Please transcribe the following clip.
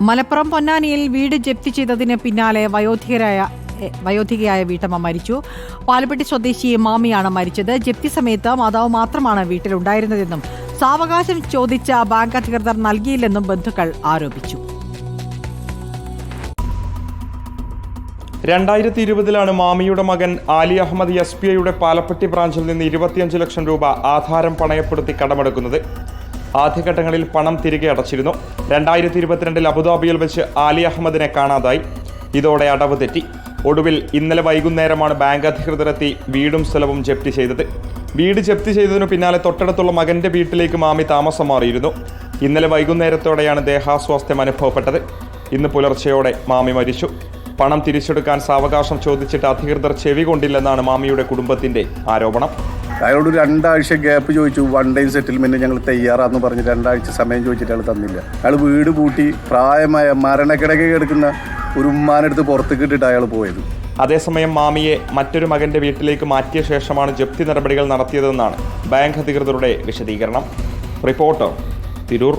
മലപ്പുറം പൊന്നാനിയിൽ വീട് ജപ്തി ചെയ്തതിന് പിന്നാലെ വയോധികരായ വയോധികയായ വീട്ടമ്മ മരിച്ചു. പാലപ്പെട്ടി സ്വദേശി മാമിയാണ് മരിച്ചത്. ജപ്തി സമയത്ത് മാതാവ് മാത്രമാണ് വീട്ടിലുണ്ടായിരുന്നതെന്നും സാവകാശം ചോദിച്ച ബാങ്ക് അധികൃതർ നൽകിയില്ലെന്നും ബന്ധുക്കൾ ആരോപിച്ചു. രണ്ടായിരത്തി ഇരുപതിലാണ് മാമിയുടെ മകൻ ആലി അഹമ്മദ് എസ് ബി ഐയുടെ പാലപ്പെട്ടി ബ്രാഞ്ചിൽ നിന്ന് ഇരുപത്തിയഞ്ച് ലക്ഷം രൂപ ആധാരം പണയപ്പെടുത്തി കടമെടുക്കുന്നത്. ആദ്യഘട്ടങ്ങളിൽ പണം തിരികെ അടച്ചിരുന്നു. രണ്ടായിരത്തി ഇരുപത്തിരണ്ടിൽ അബുദാബിയിൽ വെച്ച് ആലി അഹമ്മദിനെ കാണാതായി. ഇതോടെ അടവ് തെറ്റി. ഒടുവിൽ ഇന്നലെ വൈകുന്നേരമാണ് ബാങ്ക് അധികൃതരെത്തി വീടും സ്ഥലവും ജപ്തി ചെയ്തത്. വീട് ജപ്തി ചെയ്തതിനു പിന്നാലെ തൊട്ടടുത്തുള്ള മകന്റെ വീട്ടിലേക്ക് മാമി താമസം മാറിയിരുന്നു. ഇന്നലെ വൈകുന്നേരത്തോടെയാണ് ദേഹാസ്വാസ്ഥ്യം അനുഭവപ്പെട്ടത്. ഇന്ന് പുലർച്ചെയോടെ മാമി മരിച്ചു. പണം തിരിച്ചെടുക്കാൻ സാവകാശം ചോദിച്ചിട്ട് അധികൃതർ ചെവി കൊണ്ടില്ലെന്നാണ് മാമിയുടെ കുടുംബത്തിന്റെ ആരോപണം. അയാളോട് രണ്ടാഴ്ച ഗ്യാപ്പ് ചോദിച്ചു. വൺ ടൈം സെറ്റിൽമെന്റ് ഞങ്ങൾ തയ്യാറാന്ന് പറഞ്ഞ് രണ്ടാഴ്ച സമയം ചോദിച്ചിട്ട് അയാൾ തന്നില്ല. അയാൾ വീട് പൂട്ടി പ്രായമായ മരണക്കിടക്ക് കിടക്കുന്ന ഒരു ഉമ്മാനെടുത്ത് പുറത്തേക്ക് ഇട്ടിട്ട് അയാൾ പോയത്. അതേസമയം മാമിയെ മറ്റൊരു മകന്റെ വീട്ടിലേക്ക് മാറ്റിയ ശേഷമാണ് ജപ്തി നടപടികൾ നടത്തിയതെന്നാണ് ബാങ്ക് അധികൃതരുടെ വിശദീകരണം. റിപ്പോർട്ടർ തിരൂർ.